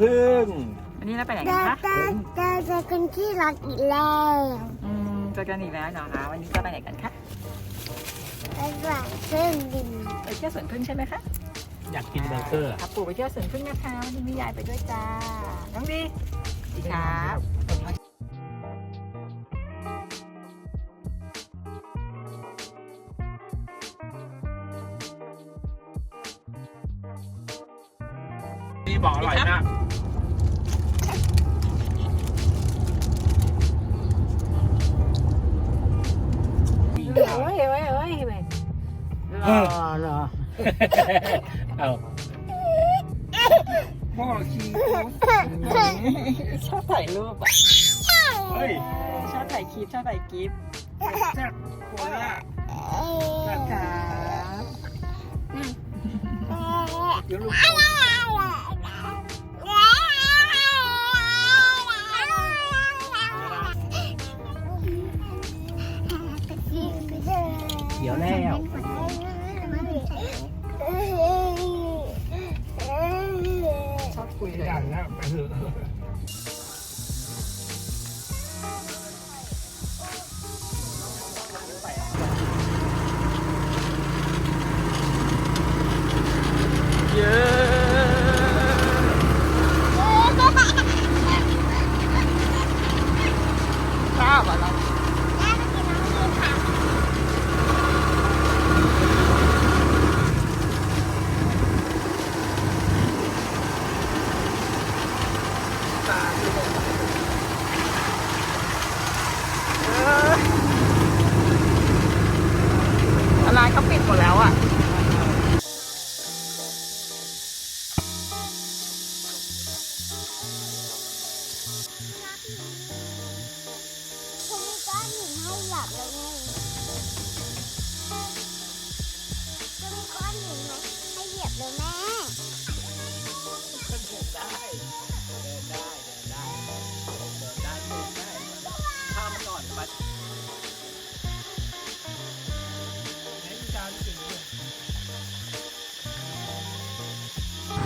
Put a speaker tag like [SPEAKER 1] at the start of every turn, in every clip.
[SPEAKER 1] พึ่ง
[SPEAKER 2] วันนี้เราไปไหน
[SPEAKER 3] เจ
[SPEAKER 2] กัน
[SPEAKER 3] อ
[SPEAKER 2] คะ
[SPEAKER 3] เจอเจอเจอคนที่รักอีกแล้ว
[SPEAKER 2] อืมเจอกันอีกแล้วเหรอคะวันนี้จะไปไหนกันคะ
[SPEAKER 3] ไปหลังเครื่องบิน
[SPEAKER 2] ไปเที่ยวสวนพึ่งใช่ไหมคะ
[SPEAKER 1] อยากกินเบอร์เกอร์อะ
[SPEAKER 2] ครับปู่ไปเที่ยวสวนพึ่งนะคะวันนี้มียายไปด้วยจ้าน้องดีดีครับ
[SPEAKER 1] นี่บอกอร่อยมาก
[SPEAKER 4] เฮ้ยเฮ้ยเฮ้ยเฮ้ยรอรอ
[SPEAKER 1] เอาพ่อขี้
[SPEAKER 2] ชอบถ่ายรูปอะ
[SPEAKER 1] เฮ้ย
[SPEAKER 2] ชอบถ่ายคลิปชอบถ่ายคลิป
[SPEAKER 1] แซ่บโคล่า
[SPEAKER 2] ครับ
[SPEAKER 1] เดี๋ยวลูก
[SPEAKER 2] คุยเลย
[SPEAKER 1] อย่างแล้วไปเถอะ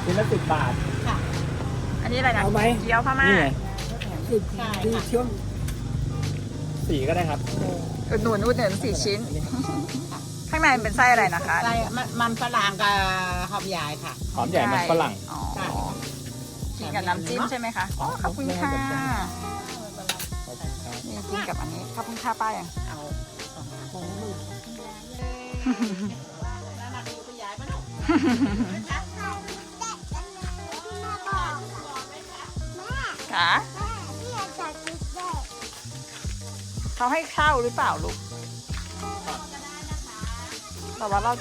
[SPEAKER 1] ชิ้นละสิบบาท
[SPEAKER 2] อันนี้อะไรนะ
[SPEAKER 1] เอาไหม
[SPEAKER 2] เกี๊ยวพม่า
[SPEAKER 1] นี่ไง
[SPEAKER 4] ใช่
[SPEAKER 1] ดี
[SPEAKER 4] ค่ะ
[SPEAKER 1] ช่วงสีก็ได้ครับ
[SPEAKER 2] อุดหนุนอุดหนุนสี่ชิ้น ข้างในเป็นไส้อะไรนะคะ
[SPEAKER 4] อะไรมันมันฝรั่งกับหอมใหญ่ค่ะ
[SPEAKER 1] หอมใหญ่มันฝรั่ง
[SPEAKER 2] อ๋อ
[SPEAKER 4] ใช่
[SPEAKER 2] กินกับน้ำจิ้มใช่ไหมคะอ๋อขอบคุณค่ะ
[SPEAKER 1] ขอบคุณครับ
[SPEAKER 2] นี่กินกับอันนี้ขอบคุณค่ะป้ายัง
[SPEAKER 4] เอาสองถุงมือแล้วนักดูคุณยายมาหนู
[SPEAKER 2] ค่ะ
[SPEAKER 3] แม่พี่อยากจัดชุดเด็ก
[SPEAKER 2] เขาให้เช่าหรือเปล่าลูกแต่ว่าเรา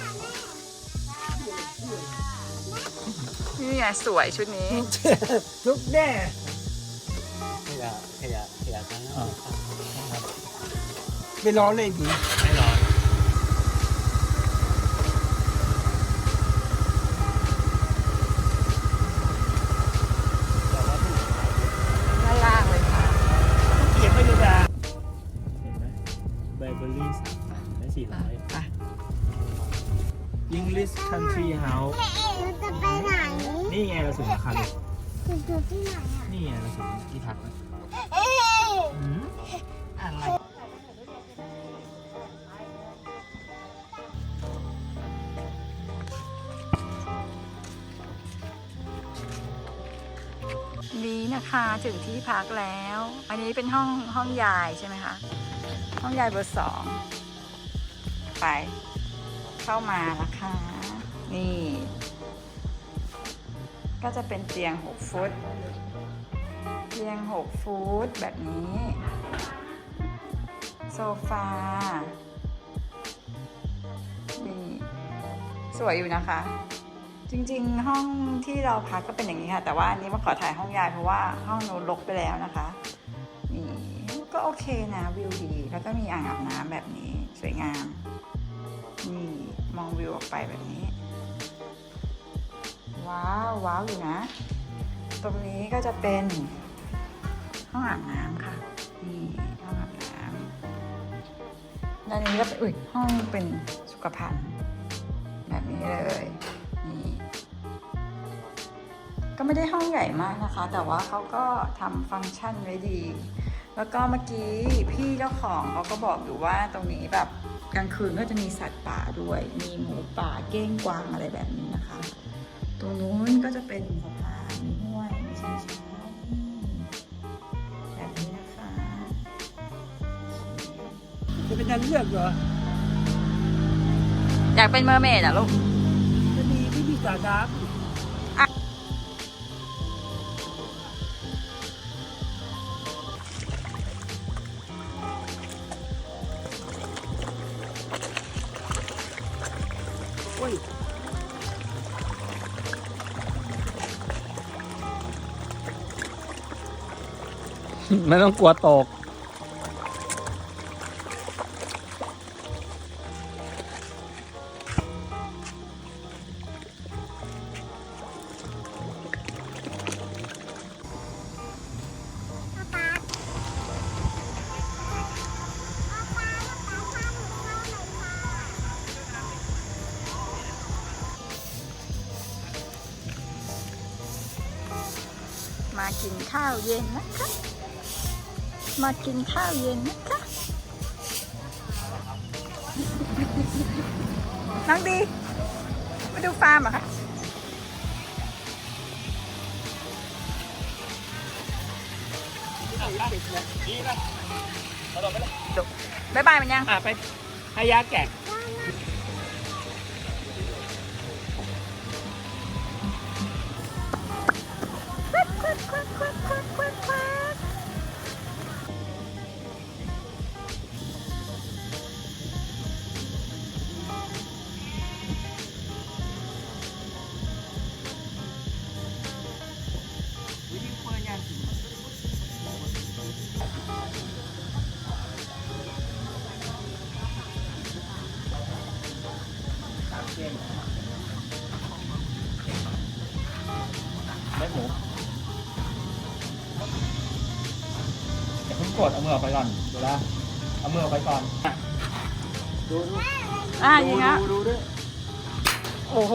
[SPEAKER 2] นี่ไงสวยชุดนี้
[SPEAKER 1] ทุกแน่ขยะขยะขยะทั้งไม่ร้อนเลยดีไม่ร้อน สี่ร้อย
[SPEAKER 2] ไป
[SPEAKER 1] English Country House
[SPEAKER 3] เราจะไปไหน
[SPEAKER 1] นี่ไงเราถึงราคาเลย
[SPEAKER 3] จะอยู่ที่ไหนอะ
[SPEAKER 1] นี่ไงเราถึงที่พักแล้ว
[SPEAKER 3] เอ้ย
[SPEAKER 1] อืมอะไร
[SPEAKER 2] นี้นะคะถึงที่พักแล้ว อันนี้เป็นห้องห้องยายใช่ไหมคะ ห้องยายเบอร์สอง ไป เข้ามานะคะ นี่ ก็จะเป็นเตียง 6 ฟุต เตียง 6 ฟุตแบบนี้ โซฟา นี่ สวยอยู่นะคะ จริงๆ ห้องที่เราพักก็เป็นอย่างนี้ค่ะ แต่ว่าอันนี้มาขอถ่ายห้องยายเพราะว่าห้องนู้นรกไปแล้วนะคะนี่ก็โอเคนะวิวดี แล้วก็มีอ่างอาบน้ำแบบนี้ สวยงาม นี่ มองวิวออกไปแบบนี้ ว้าวว้าวอยู่นะ ตรงนี้ก็จะเป็นห้องอาบน้ำค่ะ นี่ห้องอาบน้ำด้านนี้ก็เป็นอุ้ยห้องเป็นสุขภัณฑ์แบบนี้เลยนี่ก็ไม่ได้ห้องใหญ่มากนะคะ แต่ว่าเขาก็ทำฟังก์ชันไว้ดี แล้วก็เมื่อกี้พี่เจ้าของเขาก็บอกอยู่ว่าตรงนี้แบบ กลางคืนก็จะมีสัตว์ป่าด้วย มีหมูป่าเก้งกวางอะไรแบบนี้นะคะ ตรงนู้นก็จะเป็นสะพานมีห้วยมีชิงช้าแบบนี้นะคะ
[SPEAKER 1] จะเป็นการเลือกเหรอ
[SPEAKER 2] อยากเป็นเมอร์เมดอะลูก
[SPEAKER 1] จะมีที่มีสระน้โไม่ต้องกลัวตก
[SPEAKER 2] มากินข้าวเย็นนะคะ มากินข้าวเย็นนะคะ น้องดี มาดูฟาร์มเหรอคะบ๊ายบายมันยัง
[SPEAKER 1] อะไปให้ยาแกะ กดเอามือออกไปก่อนเดี๋ยวละเอามือออกไปก่อนอะดูดู
[SPEAKER 2] อะยิงอะ
[SPEAKER 1] ดูดูด้วย
[SPEAKER 2] โอ้โห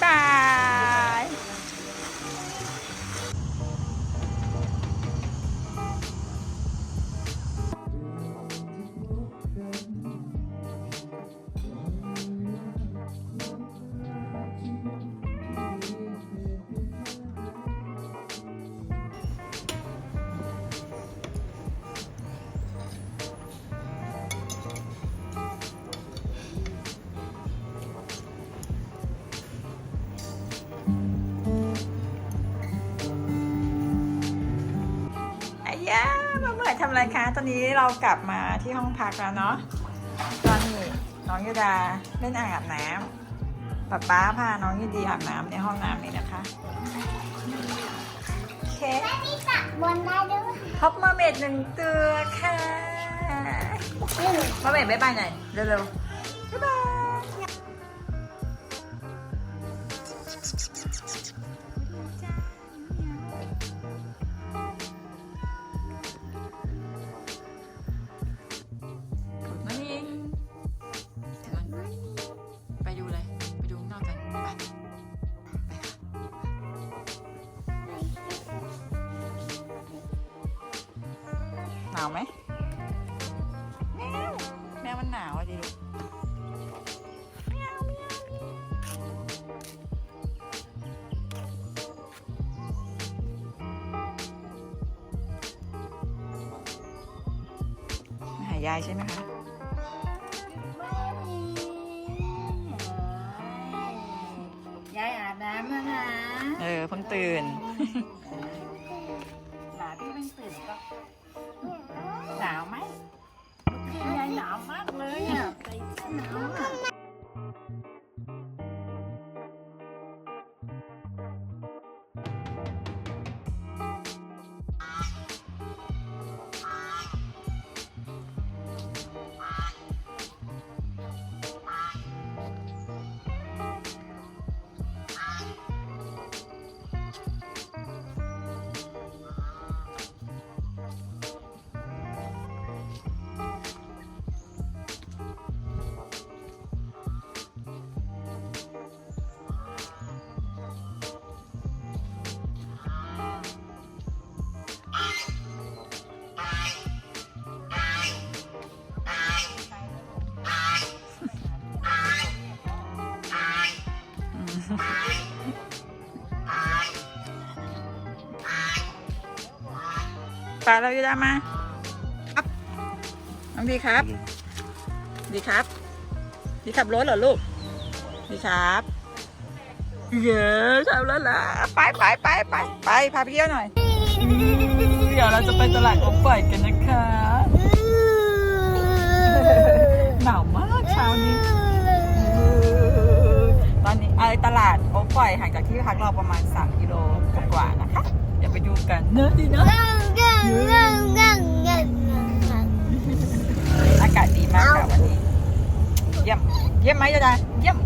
[SPEAKER 2] ายบาย ทำอะไรคะ ตอนนี้เรากลับมาที่ห้องพักแล้วเนาะ ตอนนี้น้องยูดาเล่นอ่างอาบน้ำป๊าป๊าพาน้องยูดีอาบน้ำในห้องน้ำนี้นะคะโอเค
[SPEAKER 3] นี่ตักบนได้ด้วย
[SPEAKER 2] พบเมอร์เมดหนึ่งตัวค่ะเมอร์เมดบ๊ายบายหน่อยเร็วๆาวไหมแมวแมวมันหนาวอะดิลูกแมวแมวมาหายายใช่ไหมคะ
[SPEAKER 4] ยายอาบน้ำแล้วนะ
[SPEAKER 2] เออเพิ่งตื่น
[SPEAKER 4] หลานพี่เพิ่งตื่นก็ หนาวไหมยายหนาวมากเลยอะใส่เสื้อหนาวอะ
[SPEAKER 2] ไปเราจะมาครับน้องดีครับ ดีครับ ดีขับรถเหรอลูก ดีครับเยอะขับรถเหรอไปไปไปไปไปพาไปเที่ยวหน่อยเดี๋ยวเราจะไปตลาดอบปล่อยกันนะคะหนาวมากเช้านี้ตอนนี้ไอตลาดโอ๊กปล่อยห่างจากที่พักเราประมาณ3กิโลกว่าๆนะคะ เดี๋ยวไปดูกันเนอะดีเนอะ อากาศดีมากค่ะวันนี้ เยี่ยม เยี่ยมไหมโยดาเยี่ยม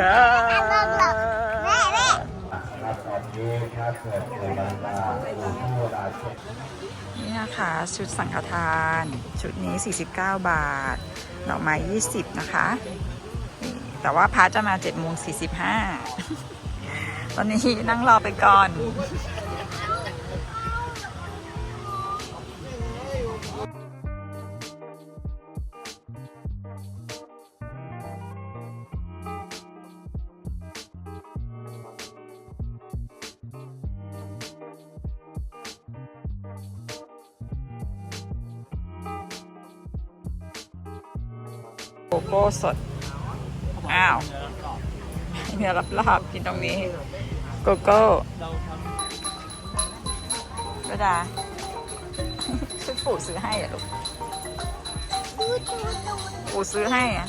[SPEAKER 2] ย้ค
[SPEAKER 4] รั
[SPEAKER 5] บตอนนี้ถ้าเกิดเกิดบรรดาผู้ที่เวลาเช็ค
[SPEAKER 2] นี่นะคะชุดสังฆทาน ชุดนี้ 49 บาทดอกไม้20 นะคะ แต่ว่าพระจะมา7โมง45ตอนนี้นั่งรอไปก่อน สด อ้าวเนี่ยรับลาบกินตรงนี้ โกโก้ก็ดาชุดปู่ซื้อให้อะลูกปู่ซื้อให้อะ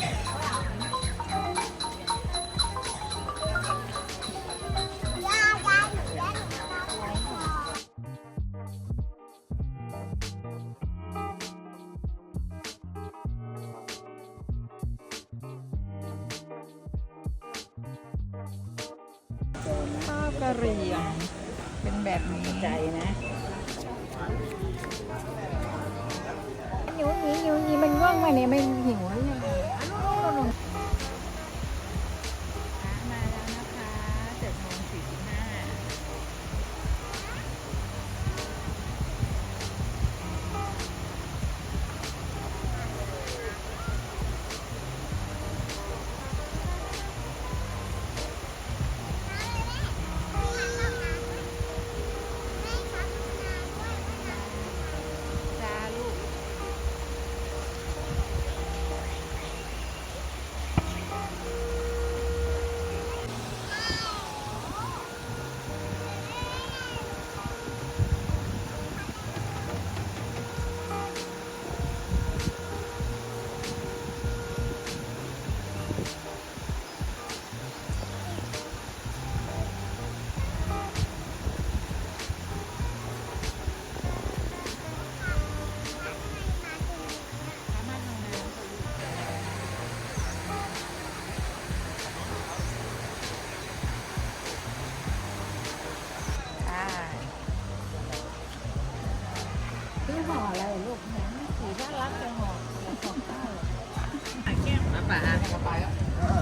[SPEAKER 2] น้ำ
[SPEAKER 1] ปลาอะน้ำปลา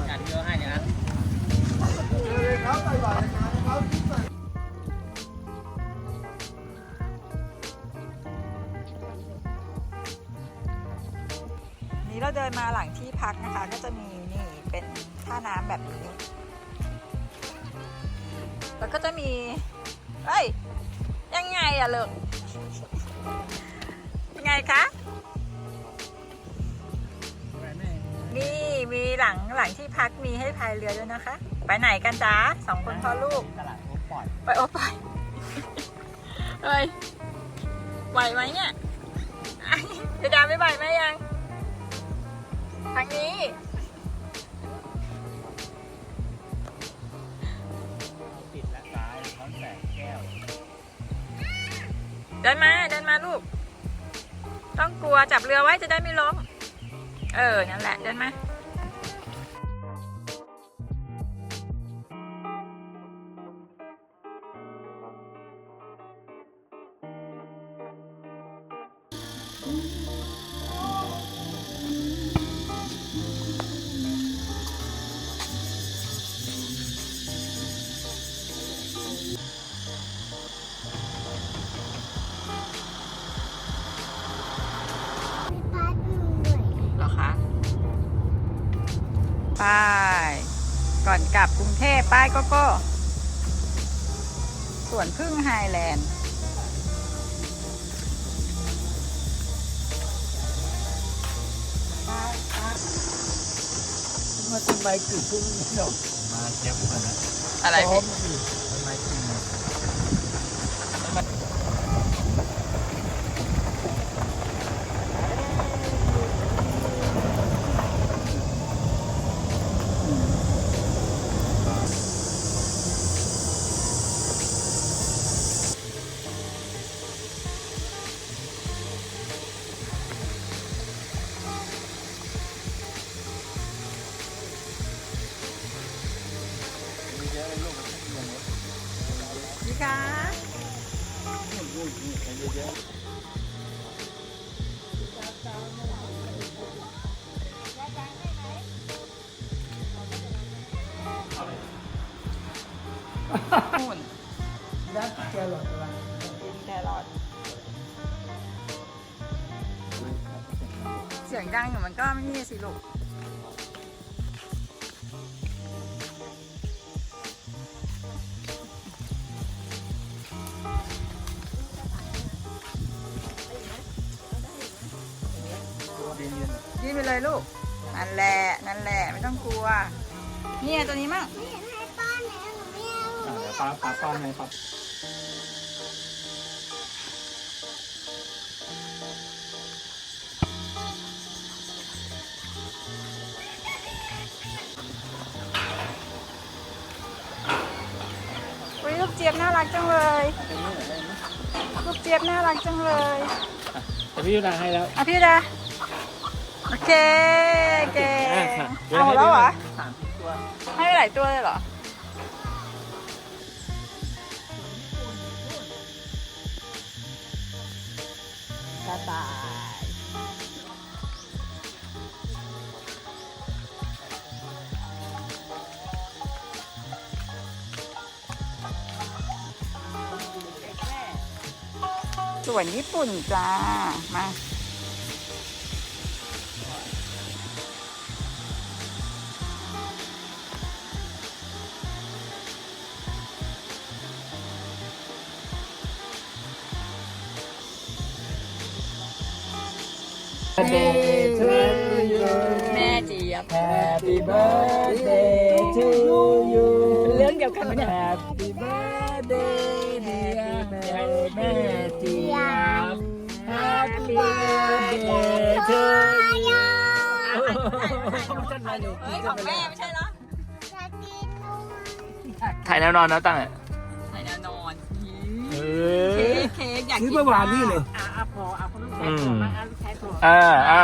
[SPEAKER 1] จัดเยอะให้เนี่ยนะ
[SPEAKER 2] นี้เราเดินมาหลังที่พักนะคะ ก็จะมีนี่เป็นท่าน้ำแบบนี้ แล้วก็จะมี เอ้ย ยังไงอะเลูก พักมีให้พายเรือด้วยนะคะ ไปไหนกันจ๊ะสองคนพ่อลูก
[SPEAKER 1] ตลาดโอ๊คปล่อย
[SPEAKER 2] ไปโอ้ไปเฮ้ยไหวไหมเนี่ยไอ้เดี๋ยวดาไม่ไหวไหมยัง ทางนี้
[SPEAKER 1] ปิดและตายเขาแตกแก้ว
[SPEAKER 2] เดินมาเดินมาลูก ต้องกลัวจับเรือไว้จะได้ไม่ล้ม เออ นั่นแหละ เดินมา ไป ก่อนกลับกรุงเทพป้ายโกโก้สวนพึ่งไฮแลนด์
[SPEAKER 1] มาทำไมกึ่งพึ่งเนาะมาเจ็บมันนะ
[SPEAKER 2] อะไรพี่
[SPEAKER 1] ทำไมกึ่
[SPEAKER 2] หุ่น
[SPEAKER 1] นัดแกหลอดอะไร
[SPEAKER 2] กินแครอทเสียงดังอยู่มันก็ไม่นี่สิลูก ยื่นไปเลยลูก นั่นแหละ นั่นแหละ ไม่ต้องกลัว เนี่ยตัวนี้มั่ง
[SPEAKER 3] ไม่เห็นให้ป้อนไหนหนูไม่เอา
[SPEAKER 1] อ่าเดี๋ยวป้าป้าป้อนไงครับ
[SPEAKER 2] อุ้ยลูกเจี๊ยบน่ารักจังเลย ลูกเจี๊ยบน่ารักจังเลย
[SPEAKER 1] แต่พี่ยูนาให้แล้ว
[SPEAKER 2] อะพี่ดา เก่ง
[SPEAKER 1] อะค่ะ
[SPEAKER 2] เอาหมดแล้วเหรอ
[SPEAKER 1] สามตัว
[SPEAKER 2] ให้หลายตัวเลยเหรอกระต่ายสวนญี่ปุ่นจ้า มา
[SPEAKER 1] Birthday to you
[SPEAKER 2] แม่เจี๊ยบ
[SPEAKER 1] Happy birthday to you
[SPEAKER 2] เรื่องเดียวกันไหมเนี่ย
[SPEAKER 1] Happy birthday dear แม่แม่เจี๊ยบ Happy birthday to you
[SPEAKER 2] เฮ้ยของแม่ไม่ใช่เหรอ
[SPEAKER 3] จะกินนม
[SPEAKER 1] ถ่ายแนวนอนนะตั้งอะ
[SPEAKER 2] ใส่แนวนอน
[SPEAKER 1] เอ
[SPEAKER 2] เค้
[SPEAKER 1] อก
[SPEAKER 2] เค้กอยากกิ
[SPEAKER 1] ซื้อนเมื่อวานนี่เลย
[SPEAKER 4] อะเอาพอเอาคนลูกชาย
[SPEAKER 1] อื
[SPEAKER 4] พอ
[SPEAKER 1] ม
[SPEAKER 4] มาเอาลูกชา ยพอ
[SPEAKER 1] อ่าอ่